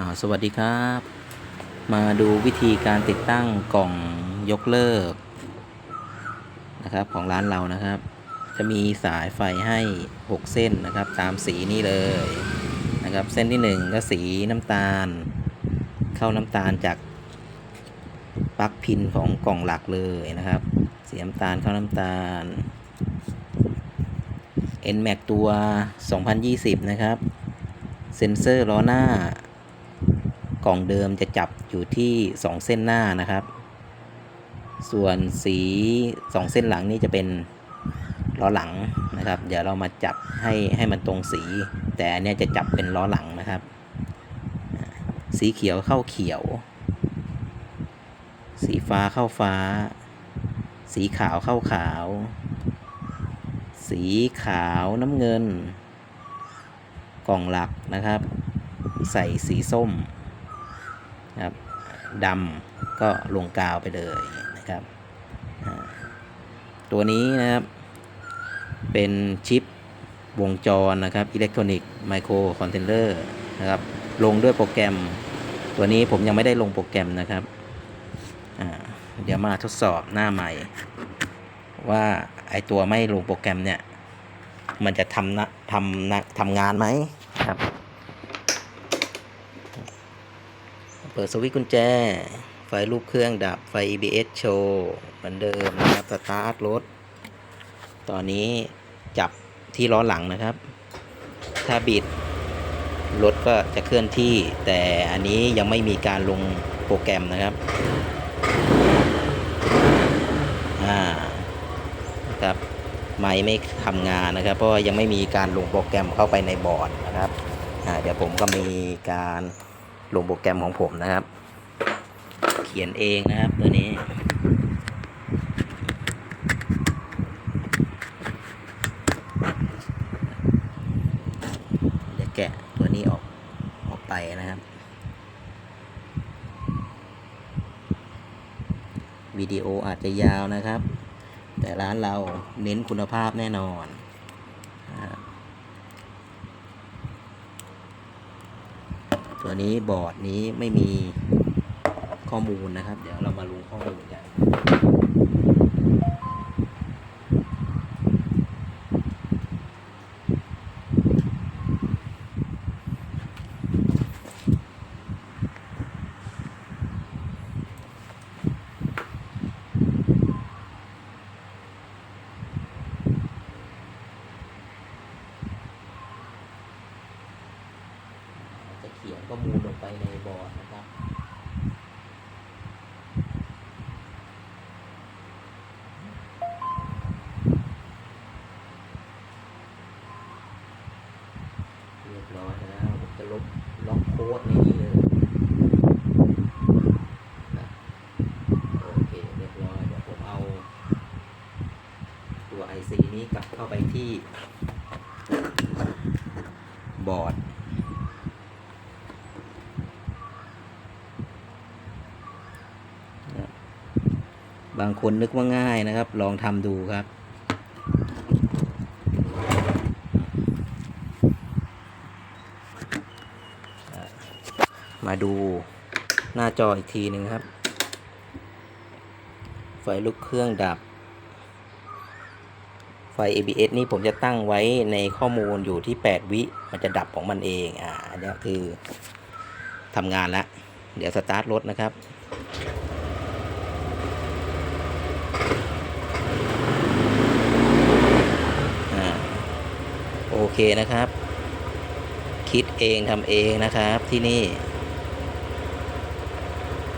อ่าสวัสดีครับ มาดูวิธีการติดตั้งกล่องยกเลิกนะครับของร้านเรานะครับ จะมีสายไฟให้ 6 เส้นนะครับ ตามสีนี่เลยนะครับ เส้นที่ 1 ก็สีน้ำตาล เข้าน้ำตาลจากปลั๊กพินของกล่องหลักเลยนะครับ สีน้ำตาลเข้าน้ำตาล NMAX ตัว 2020 นะครับ เซ็นเซอร์ล้อหน้า ล่องเดิมจะจับอยู่ที่ 2 เส้นหน้านะครับ ส่วนสี 2 เส้นหลังนี่จะเป็นล้อหลังนะครับ เดี๋ยวเรามาจับให้ให้มันตรงสี แต่อันเนี้ยจะจับเป็นล้อหลังนะครับ สีเขียวเข้าเขียว สีฟ้าเข้าฟ้า สีขาวเข้าขาว สีขาวน้ำเงิน กล่องหลักนะครับ ใส่สีส้ม นะครับดำก็ลงกาวไปเลยนะครับ ตัวนี้นะครับ เป็นชิปวงจรนะครับอิเล็กทรอนิกส์ไมโครคอนเทนเนอร์นะครับ ลงด้วยโปรแกรม ตัวนี้ผมยังไม่ได้ลงโปรแกรมนะครับ เดี๋ยวมาทดสอบหน้าใหม่ ว่าไอตัวไม่ลงโปรแกรมเนี่ย มันจะทำนะทำนะทำงานไหมครับ เปิดสวิตช์กุญแจ ไฟลูกเครื่องดับ ไฟ EBS โชว์เหมือนเดิมนะครับ สตาร์ทรถ ตอนนี้จับที่ล้อหลังนะครับ ถ้าบิด รถก็จะเคลื่อนที่ แต่อันนี้ยังไม่มีการลงโปรแกรมนะครับ อ่า นะครับ ไม่ไม่ทำงานนะครับ เพราะยังไม่มีการลงโปรแกรมเข้าไปในบอร์ดนะครับ อ่า เดี๋ยวผมก็มีการ ลงโปรแกรมของผมนะครับ เขียนเองนะครับตัวนี้เดี๋ยวแกะตัวนี้ออกออกไปนะครับวิดีโออาจจะยาวนะครับ แต่ร้านเราเน้นคุณภาพแน่นอนนะครับ ตัวนี้บอร์ดนี้ไม่มีข้อมูลนะครับ เดี๋ยวเรามารู้ข้อมูลกันจะเขียนข้อมูลลงไปในบอร์ดนะครับเรียบร้อยแล้วผมจะลบล็อกโค้ดในนี้เลยนะโอเคเรียบร้อยเดี๋ยวผมเอา ตัว IC นี้กลับเข้าไปที่บอร์ด บางคนนึกว่าง่ายนะครับ ลองทำดูครับ มาดูหน้าจออีกทีหนึ่งครับ ไฟลูกเครื่องดับ ไฟ ABS นี่ผมจะตั้งไว้ในข้อมูลอยู่ที่ 8 วิ มันจะดับของมันเอง อ่าอันนี้คือทำงานแล้ว เดี๋ยวสตาร์ทรถนะครับ อ่า โอเคนะครับ คิดเองทำเองนะครับที่นี่